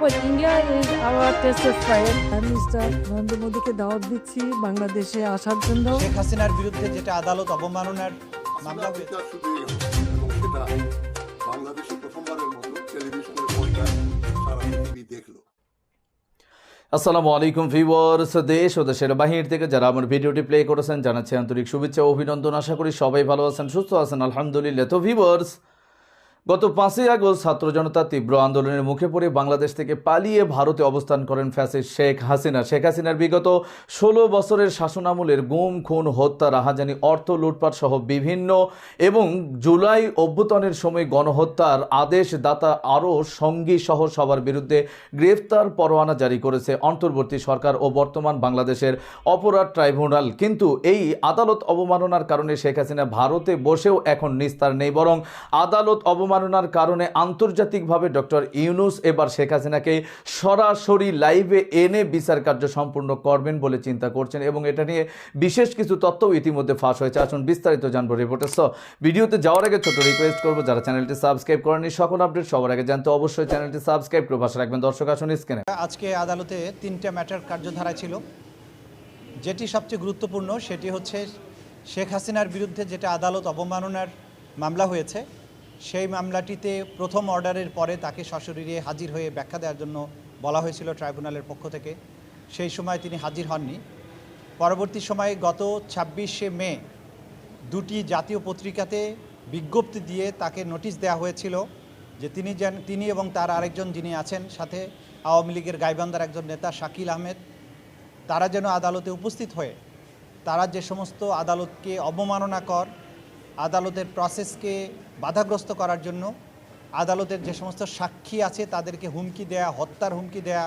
Well, India is our tested friend. আমি mister Narendra মোদীকে দাওয়াত দিচ্ছি বাংলাদেশে আসার জন্য। শেখ হাসিনার বিরুদ্ধে যেটা আদালত অবমাননার মামলা হয়েছে। বিচার শুধু এই হবে এবং সেটা বাংলাদেশে প্রথমবারের মতো টেলিভিশনের পর্দায় সারা পৃথিবী দেখল। আসসালামু আলাইকুম ভিউয়ার্স দেশ ও দেশের বাহির থেকে যারা আমার ভিডিওটি প্লে করেছেন জানাচ্ছি আন্তরিক শুভেচ্ছা ও অভিনন্দন। আশা করি সবাই ভালো আছেন সুস্থ আছেন আলহামদুলিল্লাহ। তো ভিউয়ার্স গত পাঁচই আগস্ট ছাত্র জনতা তীব্র আন্দোলনের মুখে পড়ে বাংলাদেশ থেকে পালিয়ে ভারতে অবস্থান করেন ফ্যাসিস্ট শেখ হাসিনা। শেখ হাসিনার বিগত ষোলো বছরের শাসনামলের গুম, খুন, হত্যা, রাহাজানি, অর্থ লুটপাট সহ বিভিন্ন এবং জুলাই অভ্যুত্থানের সময় গণহত্যার আদেশ দাতা আরও সঙ্গী সহ সবার বিরুদ্ধে গ্রেফতার পরোয়ানা জারি করেছে অন্তর্বর্তী সরকার ও বর্তমান বাংলাদেশের অপরাধ ট্রাইব্যুনাল। কিন্তু এই আদালত অবমাননার কারণে শেখ হাসিনা ভারতে বসেও এখন নিস্তার নেই, বরং আদালত অবমাননার কারণে আন্তর্জাতিকভাবে ডক্টর ইউনুস এবার শেখ হাসিনাকে সরাসরি লাইভে এনে বিচার কার্য সম্পূর্ণ করবেন বলে চিন্তা করছেন এবং এটা নিয়ে বিশেষ কিছু তথ্য ইতিমধ্যে ফাঁস হয়েছে। আসুন বিস্তারিত জানব রিপোর্টার সহ ভিডিওতে যাওয়ার আগে ছোট রিকোয়েস্ট করব, যারা চ্যানেলটি সাবস্ক্রাইব করেনি সকল আপডেট সবার আগে জানতে অবশ্যই চ্যানেলটি সাবস্ক্রাইব করে পাশে রাখবেন। দর্শক, আসুন স্ক্রিনে আজকে আদালতে তিনটা ম্যাটার কার্যধারা ছিল। যেটি সবচেয়ে গুরুত্বপূর্ণ, সেটি হচ্ছে শেখ হাসিনার বিরুদ্ধে যেটা আদালত অবমাননার মামলা হয়েছে সেই মামলাটিতে প্রথম অর্ডারের পরে তাকে সশরীরে হাজির হয়ে ব্যাখ্যা দেওয়ার জন্য বলা হয়েছিল ট্রাইব্যুনালের পক্ষ থেকে। সেই সময় তিনি হাজির হননি। পরবর্তী সময়ে গত ছাব্বিশে মে দুটি জাতীয় পত্রিকাতে বিজ্ঞপ্তি দিয়ে তাকে নোটিশ দেওয়া হয়েছিল যে তিনি যেন, তিনি এবং তার আরেকজন যিনি আছেন সাথে আওয়ামী লীগের গাইবান্ধার একজন নেতা শাকিল আহমেদ, তারা যেন আদালতে উপস্থিত হয়ে, তারা যে সমস্ত আদালতকে অবমাননা কর আদালতের প্রসেসকে বাধাগ্রস্ত করার জন্য, আদালতের যে সমস্ত সাক্ষী আছে তাদেরকে হুমকি দেয়া, হত্যার হুমকি দেয়া,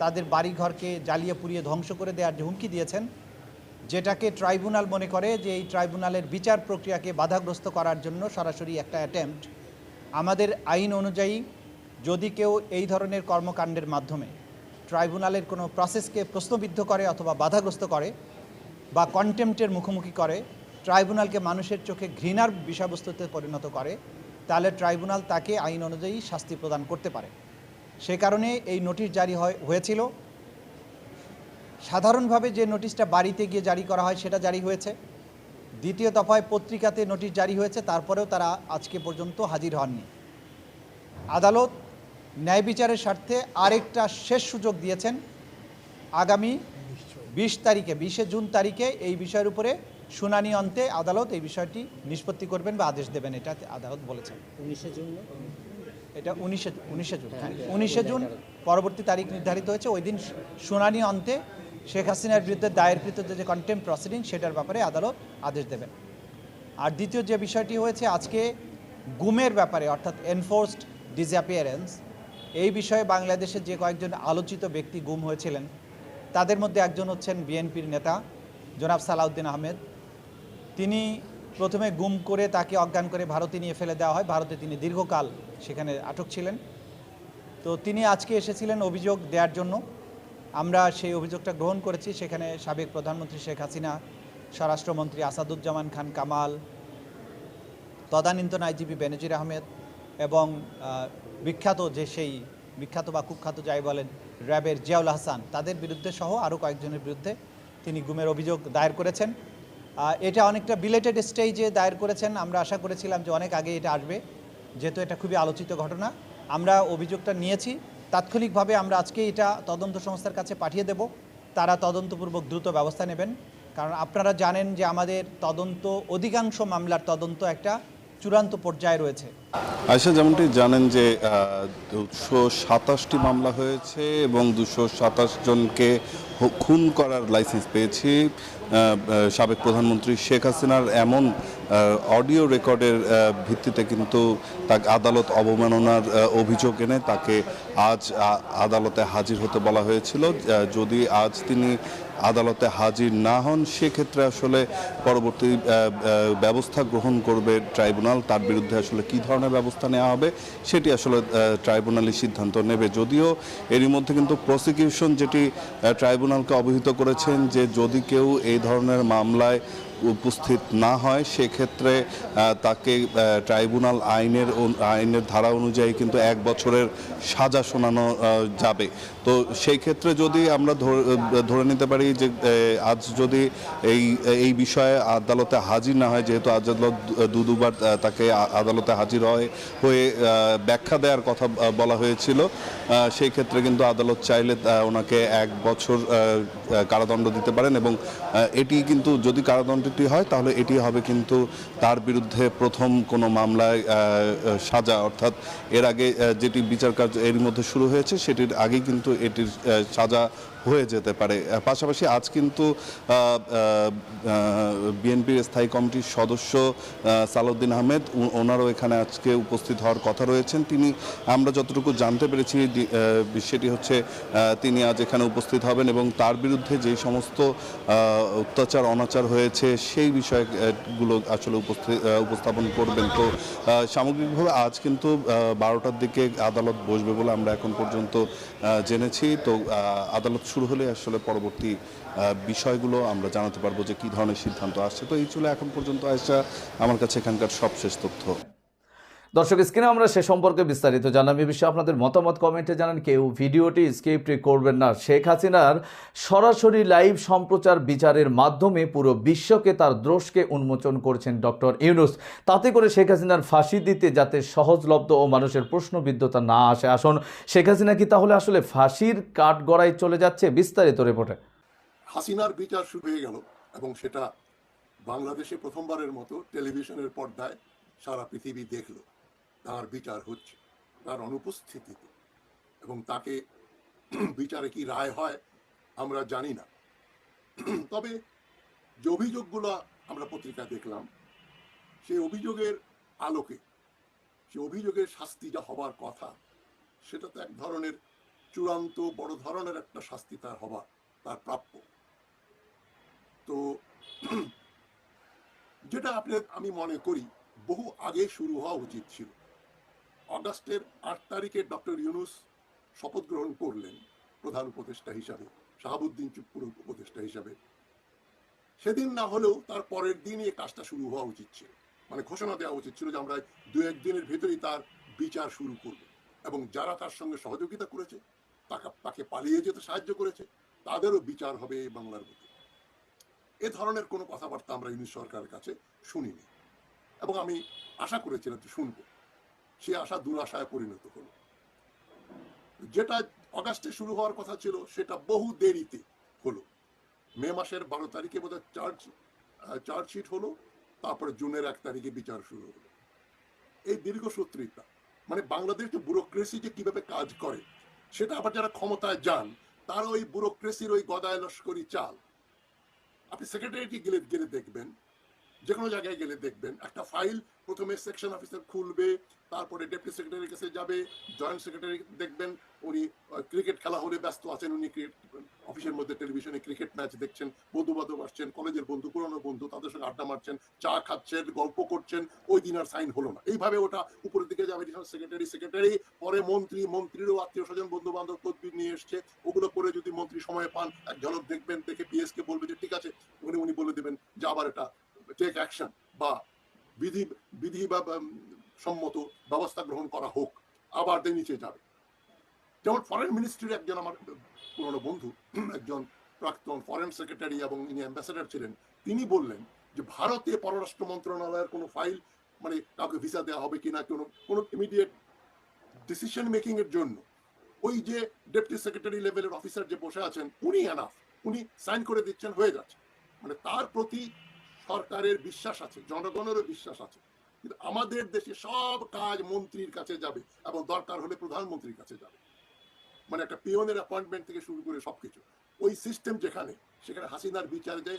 তাদের বাড়িঘরকে জ্বালিয়ে পুড়িয়ে ধ্বংস করে দেওয়ার যে হুমকি দিয়েছেন, যেটাকে ট্রাইব্যুনাল মনে করে যে এই ট্রাইব্যুনালের বিচার প্রক্রিয়াকে বাধাগ্রস্ত করার জন্য সরাসরি একটা অ্যাটেম্পট আমাদের আইন অনুযায়ী যদি কেউ এই ধরনের কর্মকাণ্ডের মাধ্যমে ট্রাইব্যুনালের কোনো প্রসেসকে প্রশ্নবিদ্ধ করে অথবা বাধাগ্রস্ত করে বা কন্টেম্পটের মুখোমুখি করে ট্রাইব্যুনালকে মানুষের চোখে ঘৃণার বিষয়বস্তুতে পরিণত করে, তাহলে ট্রাইব্যুনাল তাকে আইন অনুযায়ী শাস্তি প্রদান করতে পারে। সে কারণে এই নোটিশ জারি হয়, হয়েছিল। সাধারণভাবে যে নোটিশটা বাড়িতে গিয়ে জারি করা হয়, সেটা জারি হয়েছে। দ্বিতীয় দফায় পত্রিকাতে নোটিশ জারি হয়েছে, তারপরেও তারা আজকে পর্যন্ত হাজির হননি। আদালত ন্যায় বিচারের স্বার্থে আরেকটা শেষ সুযোগ দিয়েছেন। আগামী বিশ তারিখে, বিশে জুন তারিখে এই বিষয়ের উপরে শুনানি অন্তে আদালত এই বিষয়টি নিষ্পত্তি করবেন বা আদেশ দেবেন এটা আদালত বলেছেন। উনিশে জুন এটা উনিশে উনিশে জুন। হ্যাঁ উনিশে জুন পরবর্তী তারিখ নির্ধারিত হয়েছে। ওই দিন শুনানি অন্তে শেখ হাসিনার বিরুদ্ধে দায়েরকৃত যে কন্টেম্প প্রসিডিং সেটার ব্যাপারে আদালত আদেশ দেবেন। আর দ্বিতীয় যে বিষয়টি হয়েছে আজকে গুমের ব্যাপারে অর্থাৎ এনফোর্সড ডিসঅ্যাপিয়ারেন্স এই বিষয়ে বাংলাদেশের যে কয়েকজন আলোচিত ব্যক্তি গুম হয়েছিলেন তাদের মধ্যে একজন হচ্ছেন বিএনপির নেতা জনাব সালাউদ্দিন আহমেদ। তিনি প্রথমে গুম করে তাকে অজ্ঞান করে ভারতে নিয়ে ফেলে দেওয়া হয়। ভারতে তিনি দীর্ঘকাল সেখানে আটক ছিলেন। তো তিনি আজকে এসেছিলেন অভিযোগ দেওয়ার জন্য। আমরা সেই অভিযোগটা গ্রহণ করেছি। সেখানে সাবেক প্রধানমন্ত্রী শেখ হাসিনা, স্বরাষ্ট্রমন্ত্রী আসাদুজ্জামান খান কামাল, তদানীন্তন আইজিপি বেনজির আহমেদ এবং বিখ্যাত যে সেই বিখ্যাত বা কুখ্যাত যাই বলেন, র্যাবের জিয়াউল হাসান, তাদের বিরুদ্ধে সহ আরও কয়েকজনের বিরুদ্ধে তিনি গুমের অভিযোগ দায়ের করেছেন। এটা অনেকটা বিলেটেড স্টেজে দায়ের করেছেন। আমরা আশা করেছিলাম যে অনেক আগে এটা আসবে। যেহেতু এটা খুবই আলোচিত ঘটনা, আমরা অভিযোগটা নিয়েছি। তাৎক্ষণিকভাবে আমরা আজকে এটা তদন্ত সংস্থার কাছে পাঠিয়ে দেব। তারা তদন্তপূর্বক দ্রুত ব্যবস্থা নেবেন। কারণ আপনারা জানেন যে আমাদের তদন্ত, অধিকাংশ মামলার তদন্ত একটা চূড়ান্ত পর্যায়ে রয়েছে। আয়সা যেমনটি জানেন যে দুশো সাতাশটি মামলা হয়েছে এবং দুশো সাতাশ জনকে খুন করার লাইসেন্স পেয়েছি। সাবেক প্রধানমন্ত্রী শেখ হাসিনার এমন অডিও রেকর্ডের ভিত্তিতে কিন্তু তাকে আদালত অবমাননার অভিযোগ এনে তাকে আজ আদালতে হাজির হতে বলা হয়েছিল। যদি আজ তিনি আদালতে হাজির না হন, সেক্ষেত্রে আসলে পরবর্তী ব্যবস্থা গ্রহণ করবে ট্রাইব্যুনাল। তার বিরুদ্ধে আসলে কী ধরনের ব্যবস্থা নেওয়া হবে, সেটি আসলে ট্রাইব্যুনালই সিদ্ধান্ত নেবে। যদিও এরই মধ্যে কিন্তু প্রসিকিউশন যেটি ট্রাইব্যুনালকে অবহিত করেছেন যে যদি কেউ এই ধরনের মামলায় উপস্থিত না হয়, সেক্ষেত্রে তাকে ট্রাইব্যুনাল আইনের আইনের ধারা অনুযায়ী কিন্তু এক বছরের সাজা শোনানো যাবে। তো সেই ক্ষেত্রে যদি আমরা ধরে- নিতে পারি যে আজ যদি এই এই বিষয়ে আদালতে হাজির না হয়, যেহেতু আজ আদালত দু, দুবার তাকে আদালতে হাজির হয়, হয়ে ব্যাখ্যা দেওয়ার কথা বলা হয়েছিল সেই ক্ষেত্রে কিন্তু আদালত চাইলে ওনাকে এক বছর কারাদণ্ড দিতে পারেন এবং এটি কিন্তু যদি কারাদণ্ডটি হয়, তাহলে এটি হবে কিন্তু তার বিরুদ্ধে প্রথম কোনো মামলায় সাজা। অর্থাৎ এর আগে যেটি বিচার কার্য এর মধ্যে শুরু হয়েছে, সেটির আগে কিন্তু এটির সাজা হয়ে যেতে পারে। পাশাপাশি আজ কিন্তু বিএনপির স্থায়ী কমিটির সদস্য সালাউদ্দিন আহমেদ ওনারও এখানে আজকে উপস্থিত হওয়ার কথা রয়েছেন। তিনি, আমরা যতটুকু জানতে পেরেছি সেটি হচ্ছে তিনি আজ এখানে উপস্থিত হবেন এবং তার বিরুদ্ধে যে সমস্ত অত্যাচার, অনাচার হয়েছে, সেই বিষয়গুলো আসলে উপস্থাপন করবেন। তো সামগ্রিকভাবে আজ কিন্তু বারোটার দিকে আদালত বসবে বলে আমরা এখন পর্যন্ত জেনেছি। তো আদালত শুরু হলে আসলে পরবর্তী বিষয়গুলো আমরা জানাতে পারব যে কী ধরনের সিদ্ধান্ত আসছে। তো এই ছিল এখন পর্যন্ত আসা আমার কাছে এখানকার সবশেষ তথ্য। দর্শক, স্ক্রিনে আমরা সে সম্পর্কে বিস্তারিত জানাম এ বিষয়ে আপনাদের মতামত, কমেন্টে জানান। কেউ ভিডিওটি স্কিপ করবেন না। শেখ হাসিনার সরাসরি লাইভ সম্প্রচার বিচারের মাধ্যমে পুরো বিশ্বকে তার দোষকে উন্মোচন করছেন ডক্টর ইউনুস। তাতে করে শেখ হাসিনার ফাঁসি দিতে যাতে সহজলব্ধ ও মানুষের প্রশ্নবিদ্ধতা না আসে। আসুন, শেখ হাসিনা কি তাহলে আসলে ফাঁসির কাঠগড়ায় চলে যাচ্ছে? বিস্তারিত রিপোর্টে। হাসিনার বিচার শুরু হয়ে গেল এবং সেটা বাংলাদেশে প্রথমবারের মতো টেলিভিশনের পর্দায় সারা পৃথিবী দেখল। তার বিচার হচ্ছে, তার অনুপস্থিতিতে। এবং তাকে বিচারে কি রায় হয়, আমরা জানি না। তবে যে অভিযোগগুলো আমরা পত্রিকায় দেখলাম, সেই অভিযোগের আলোকে সে অভিযোগের শাস্তি যা হবার কথা, সেটা তো এক ধরনের চূড়ান্ত বড় ধরনের একটা শাস্তি তার হবার, তার প্রাপ্য। তো যেটা আপনি, আমি মনে করি, বহু আগে শুরু হওয়া উচিত ছিল। অগাস্টের আট তারিখে ডক্টর ইউনুস শপথ গ্রহণ করলেন প্রধান উপদেষ্টা হিসাবে, শাহাবুদ্দিন চুপ্পুর উপদেষ্টা হিসাবে। সেদিন না হলেও তার পরের দিনই কাজটা শুরু হওয়া উচিত ছিল। মানে ঘোষণা দেওয়া উচিত ছিল যে আমরা দু একদিনের ভেতরেই তার বিচার শুরু করব। এবং যারা তার সঙ্গে সহযোগিতা করেছে, তাকে তাকে পালিয়ে যেতে সাহায্য করেছে, তাদেরও বিচার হবে এই বাংলার বুকে। এ ধরনের কোনো কথাবার্তা আমরা ইউনিট সরকারের কাছে শুনিনি। এবং আমি আশা করেছিলাম যে শুনব। সে আশা দুরাশায় পরিণত হলো। যেটা অগাস্টে শুরু হওয়ার কথা ছিল, সেটা বহু দেরিতে হলো। মে মাসের বারো তারিখে বোধহয় চার্জ চার্জশিট হলো, তারপরে জুনের এক তারিখে বিচার শুরু হলো। এই দীর্ঘসূত্রিতা মানে বাংলাদেশ যে ব্যুরোক্রেসি যে কীভাবে কাজ করে, সেটা আবার যারা ক্ষমতায় যান, তারা ওই ব্যুরোক্রেসির ওই গদায় লস্করি চাল। আপনি সেক্রেটারিটি গেলে গেলে দেখবেন যে কোনো জায়গায় গেলে দেখবেন, একটা ফাইল প্রথমে সেকশন অফিসার খুলবে, তারপরে ডেপুটি সেক্রেটারির কাছে যাবে জয়েন্ট সেক্রেটারি দেখবেন, উনি ক্রিকেট খেলা হলে ব্যস্ত আছেন, উনি অফিসের মধ্যে টেলিভিশনে ক্রিকেট ম্যাচ দেখছেন বন্ধু বান্ধব আসছেন, কলেজের বন্ধু, পুরনো বন্ধু, তাদের সঙ্গে আড্ডা মারছেন, চা খাচ্ছেন, গল্প করছেন, ওই দিন আর সাইন হলো না। এইভাবে ওটা উপরের দিকে যাবে সেক্রেটারি সেক্রেটারি পরে মন্ত্রী, মন্ত্রীরও আত্মীয় স্বজন বন্ধু বান্ধব তদবির নিয়ে এসছে, ওগুলো করে যদি মন্ত্রী সময় পান, এক ঝলক দেখবেন, দেখে পিএস কে বলবে যে, ঠিক আছে। উনি উনি বলে দেবেন যে আবার এটা টেক অ্যাকশন বা বিধি বিধি বা সম্মত ব্যবস্থা গ্রহণ করা হোক, আবার দিয়ে নিচে যাবে। যেমন ফরেন মিনিস্ট্রির একজন আমার পুরনো বন্ধু, একজন প্রাক্তন ফরেন সেক্রেটারি এবং ইনি অ্যাম্বাসেডার ছিলেন, তিনি বললেন যে ভারতে পররাষ্ট্র মন্ত্রণালয়ের কোনো ফাইল মানে কাউকে ভিসা দেওয়া হবে কিনা, কোনো কোনো ইমিডিয়েট ডিসিশন মেকিং এর জন্য, ওই যে ডেপুটি সেক্রেটারি লেভেলের অফিসার যে বসে আছেন, উনি এনাফ উনি সাইন করে দিচ্ছেন, হয়ে যাচ্ছে। মানে তার প্রতি সরকারের বিশ্বাস আছে, জনগণেরও বিশ্বাস আছে। কিন্তু আমাদের দেশে সব কাজ মন্ত্রীর কাছে যাবে এবং দরকার হলে প্রধানমন্ত্রীর কাছে যাবে। মানে একটা পিওনের অ্যাপয়েন্টমেন্ট থেকে শুরু করে সবকিছু। ওই সিস্টেম যেখানে, সেখানে হাসিনার বিচারে যে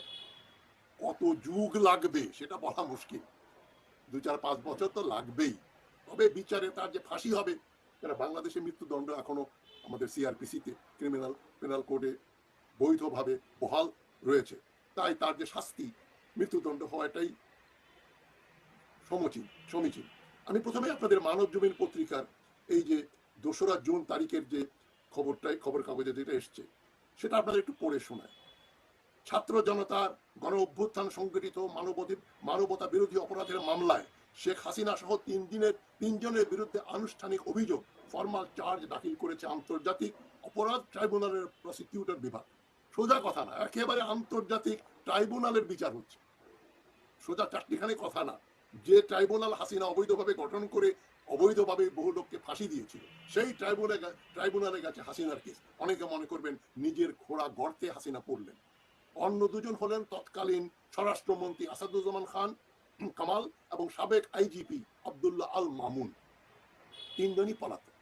কত যুগ লাগবে, সেটা বলা মুশকিল। দু চার পাঁচ বছর তো লাগবেই। তবে বিচারে তার যে ফাঁসি হবে কেন বাংলাদেশে মৃত্যুদণ্ড এখনও আমাদের সিআরপিসিতে ক্রিমিনাল পেনাল কোডে বৈধভাবে বহাল রয়েছে। তাই তার যে শাস্তি মৃত্যুদণ্ড হওয়াটাই সমীচীন সমীচীন। আমি প্রথমে আপনাদের মানব জমিন পত্রিকার এই যে দোসরা জুন তারিখের যে খবরটাই খবর কাগজে যেটা এসছে, সেটা আপনাদের একটু পড়ে শোনায় ছাত্র জনতার গণ অভ্যুত্থান সংগঠিত মানবতী মানবতা বিরোধী অপরাধের মামলায় শেখ হাসিনা সহ তিন দিনের তিনজনের বিরুদ্ধে আনুষ্ঠানিক অভিযোগ, ফর্মাল চার্জ দাখিল করেছে আন্তর্জাতিক অপরাধ ট্রাইব্যুনালের প্রসিকিউটর বিভাগ। সোজা কথা না, একেবারে আন্তর্জাতিক ট্রাইব্যুনালের বিচার হচ্ছে। সোজা চারটিখানে কথা না। যে ট্রাইব্যুনাল হাসিনা অবৈধভাবে গঠন করে অবৈধভাবে বহু লোককে ফাঁসি দিয়েছিল, সেই ট্রাইব্যুনালে ট্রাইব্যুনালে গেছে হাসিনার কেস। অনেকে মনে করবেন নিজের ঘোড়া গর্তে হাসিনা পড়লেন। অন্য দুজন হলেন তৎকালীন স্বরাষ্ট্রমন্ত্রী আসাদুজ্জামান খান, কামাল, এবং সাবেক আইজিপি আব্দুল্লাহ আল মামুন। তিনজনই পলাতক।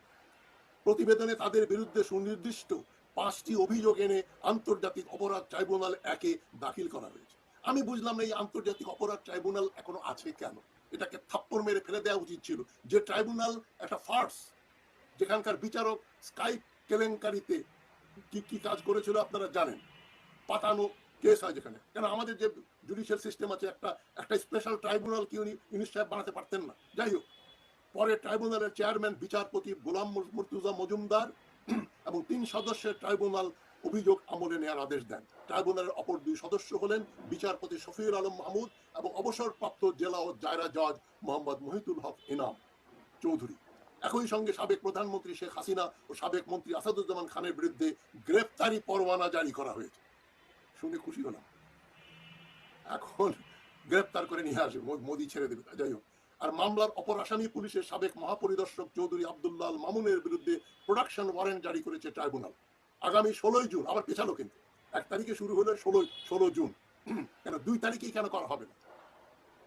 প্রতিবেদনে তাদের বিরুদ্ধে সুনির্দিষ্ট পাঁচটি অভিযোগ এনে আন্তর্জাতিক অপরাধ ট্রাইব্যুনাল একে দাখিল করা হয়েছে। আমি বুঝলাম না এই আন্তর্জাতিক অপরাধ ট্রাইব্যুনাল এখনও আছে কেন? এটাকে থাপ্পড় মেরে ফেলে দেওয়া উচিত ছিল। যে ট্রাইব্যুনাল একটা ফার্স যেখানকার বিচারক স্কাইপ কেলেঙ্কারিতে কি কি কাজ করেছিল আপনারা জানেন? পাতানো কেস হয় যেখানে। কেন আমাদের যে জুডিশিয়াল সিস্টেম আছে, একটা একটা স্পেশাল ট্রাইব্যুনাল কি উনি ইউনিট সাহেব বানাতে পারতেন না? যাই হোক, পরে ট্রাইব্যুনালের চেয়ারম্যান বিচারপতি গোলাম মুর্তুজা মজুমদার এবং তিন সদস্যের ট্রাইব্যুনাল অভিযোগ আমলে নেওয়ার আদেশ দেন। ট্রাইব্যুনালের অপর দুই সদস্য হলেন বিচারপতি শফিউল আলম মাহমুদ এবং অবসরপ্রাপ্ত জেলা ও জায়রা জজ মোহাম্মদ মহিতুল হক ইনাম চৌধুরী। একই সঙ্গে সাবেক প্রধানমন্ত্রী শেখ হাসিনা ও সাবেক মন্ত্রী আসাদুজ্জামান খানের বিরুদ্ধে গ্রেফতারি পরোয়ানা জারি করা হয়েছে। শুনে খুশি হলাম। এখন গ্রেফতার করে নিয়ে আসবে মোদি ছেড়ে দেবে, যাই হোক। আর মামলার অপর আসামি পুলিশের সাবেক মহাপরিদর্শক চৌধুরী আব্দুল্লাহ মামুনের বিরুদ্ধে প্রোডাকশন ওয়ারেন্ট জারি করেছে ট্রাইব্যুনাল। আগামী ষোলোই জুন, আবার পেছালো কিন্তু। এক তারিখে শুরু হলে ষোলো ষোলো জুন। কেন? দুই তারিখেই কেন করা হবে না?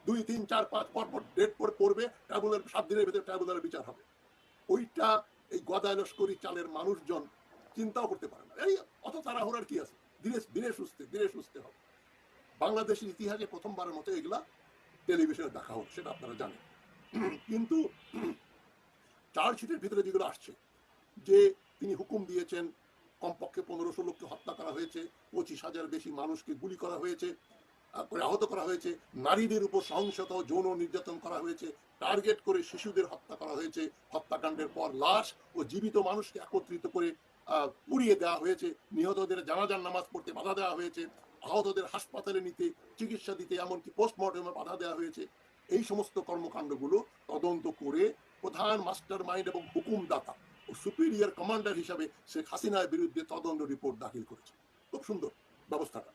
দুই, তিন, চার, পাঁচ পর পর ডেট পর পড়বে ট্রাইব্যুনাল সাত দিনের ভিতরে ট্রাইব্যুনালের বিচার হবে। ওইটা এই গদায় লস্করি চালের মানুষজন চিন্তাও করতে পারে না। এই অত তাড়াহুড়ার কি আছে? ধীরে ধীরে সুস্থে ধীরে সুস্থে হবে। বাংলাদেশের ইতিহাসে প্রথমবারের মতো এগুলা টেলিভিশনে দেখা হলো সেটা আপনারা জানেন। কিন্তু চার্জশিটের ভিতরে যেগুলো আসছে, যে তিনি হুকুম দিয়েছেন কমপক্ষে পনেরোশো লোককে হত্যা করা হয়েছে, পঁচিশ হাজার বেশি মানুষকে গুলি করা হয়েছে করে আহত করা হয়েছে, নারীদের উপর সহিংসতা যৌন নির্যাতন করা হয়েছে, টার্গেট করে শিশুদের হত্যা করা হয়েছে, হত্যাকাণ্ডের পর লাশ ও জীবিত মানুষকে একত্রিত করে পুড়িয়ে দেওয়া হয়েছে, নিহতদের জানাজার নামাজ পড়তে বাধা দেওয়া হয়েছে, আহতদের হাসপাতালে নিতে চিকিৎসা দিতে এমনকি পোস্টমর্টমে বাধা দেওয়া হয়েছে, এই সমস্ত কর্মকাণ্ডগুলো তদন্ত করে প্রধান মাস্টার মাইন্ড এবং হুকুমদাতা সুপিরিয়র কমান্ডার হিসাবে শেখ হাসিনার বিরুদ্ধে তদন্ত রিপোর্ট দাখিল করেছে। খুব সুন্দর ব্যবস্থাটা।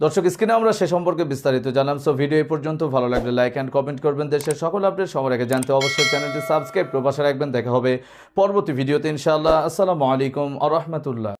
দর্শক, স্ক্রিনে আমরা সে সম্পর্কে বিস্তারিত জানাম সো ভিডিও এই পর্যন্ত ভালো লাগলে লাইক অ্যান্ড কমেন্ট করবেন। দেশের সকল আপডেট সবার আগে জানতে অবশ্যই চ্যানেলটি সাবস্ক্রাইব প্রবাসে রাখবেন। দেখা হবে পরবর্তী ভিডিওতে ইনশাআল্লাহ। আসসালামু আলাইকুম আ রহমতুল্লাহ।